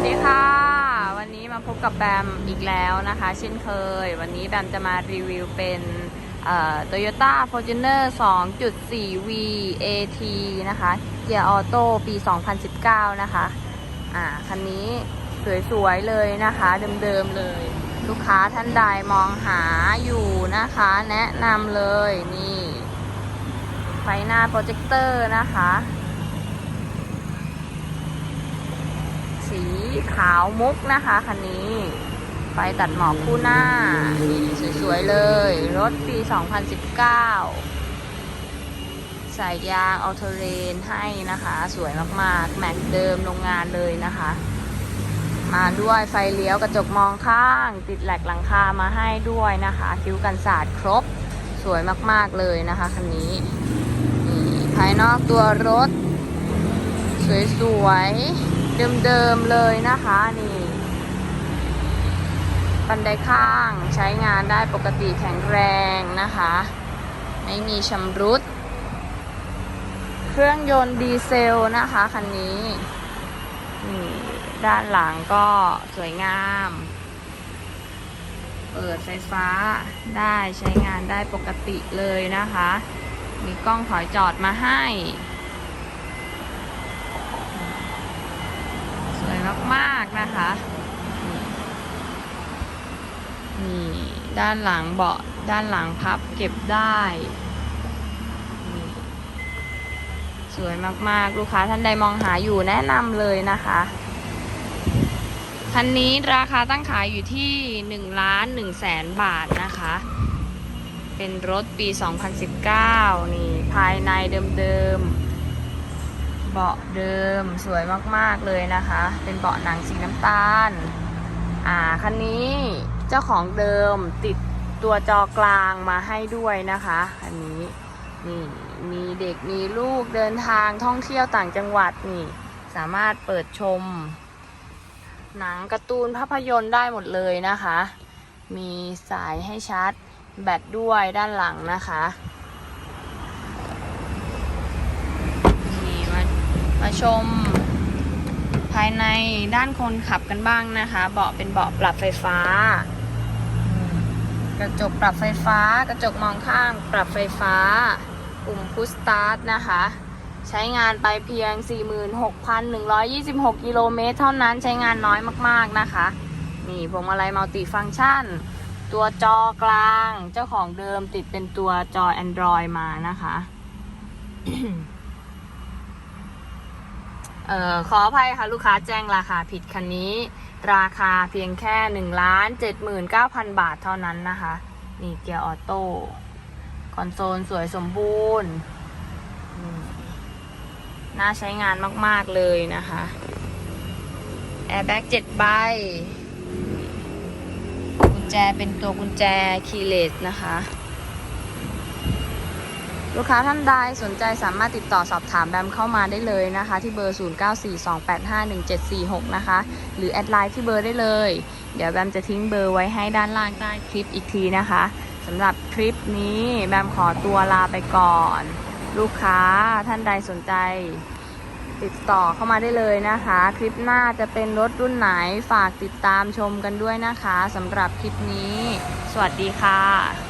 วัสดีค่ะ วันนี้มาพบกับแบมอีกแล้วนะคะ เช่นเคย วันนี้แบมจะมารีวิวเป็นโตโยต้าฟอร์จูเนอร์2.4 V AT นะคะ เกียร์ออโต้ปี 2019 นะคะ อ่า คันนี้สวยๆเลยนะคะ เดิมๆเลย ลูกค้าท่านใดมองหาอยู่นะคะ แนะนำเลยนี่ ไฟหน้าโปรเจคเตอร์นะคะ สี ขาวมุกนะคะคันนี้ ไฟตัดหมอกคู่หน้า นี่สวยๆเลย รถปี 2019ใส่ยางออโตเรนให้นะคะ สวยมากๆ แม็กเดิมโรงงานเลยนะคะ มาด้วยไฟเลี้ยวกระจกมองข้าง ติดแหลกหลังคามาให้ด้วยนะคะ คิ้วกันสาดครบ สวยมากๆเลยนะคะคันนี้นี่ภายนอกตัวรถ สวยๆ เดิมๆเลยนะคะนี่บันไดข้างใช้งานได้ปกติแข็งแรงนะคะ ไม่มีชำรุด เครื่องยนต์ดีเซลนะคะคันนี้นี่ด้านหลังก็สวยงาม เปิดไฟฟ้าได้ใช้งานได้ปกติเลยนะคะ มีกล้องถอยจอดมาให้ สวยมากนะคะนี่ด้านหลังเบาะด้านหลังพับเก็บได้สวยมากๆ ลูกค้าท่านใดมองหาอยู่แนะนำเลยนะคะคันนี้ราคาตั้งขายอยู่ที่1ล้าน1แสนบาทนะคะ เป็นรถปี 2019 นี่ภายในเดิมๆ บาะเดิมสวยมากๆเลยนะคะ เป็นเบาะหนังสีน้ำตาล อ่าคันนี้เจ้าของเดิมติดตัวจอกลางมาให้ด้วยนะคะอันนี้นี่มีเด็กมีลูกเดินทางท่องเที่ยวต่างจังหวัดนี่ สามารถเปิดชม หนังการ์ตูนภาพยนตร์ได้หมดเลยนะคะ มีสายให้ชาร์จแบตด้วยด้านหลังนะคะ นี่มามา ชม ภายในด้านคนขับกันบ้างนะคะ เบาะเป็นเบาะปรับไฟฟ้า กระจกปรับไฟฟ้า กระจกมองข้างปรับไฟฟ้า ปุ่มพุชสตาร์ทนะคะ ใช้งานไปเพียง 46,126 กิโลเมตรเท่านั้นใช้งานน้อยมากๆนะคะนี่พวงมาลัยมัลติฟังก์ชัน ตัวจอกลาง เจ้าของเดิมติดเป็นตัวจอ Android มานะคะ เอ่อขออภัยค่ะ ลูกค้าแจ้งราคาผิดคันนี้ ราคาเพียงแค่1ล้าน79,000บาทเท่านั้นนะคะ นี่เกียร์ออโต้คอนโซลสวยสมบูรณ์น่าใช้งานมาก ๆ เลยนะคะแอร์แบ็ก7ใบกุญแจเป็นตัวกุญแจคีย์เลสนะคะ ลูกค้าท่านใดสนใจสามารถติดต่อสอบถามแบมเข้ามาได้เลยนะคะ ที่เบอร์ 0942851746 นะคะ หรือแอดไลน์ที่เบอร์ได้เลย เดี๋ยวแบมจะทิ้งเบอร์ไว้ให้ด้านล่างใต้คลิปอีกทีนะคะสำหรับคลิปนี้แบมขอตัวลาไปก่อน ลูกค้าท่านใดสนใจ ติดต่อเข้ามาได้เลยนะคะ คลิปหน้าจะเป็นรถรุ่นไหนฝากติดตามชมกันด้วยนะคะสำหรับคลิปนี้ สวัสดีค่ะ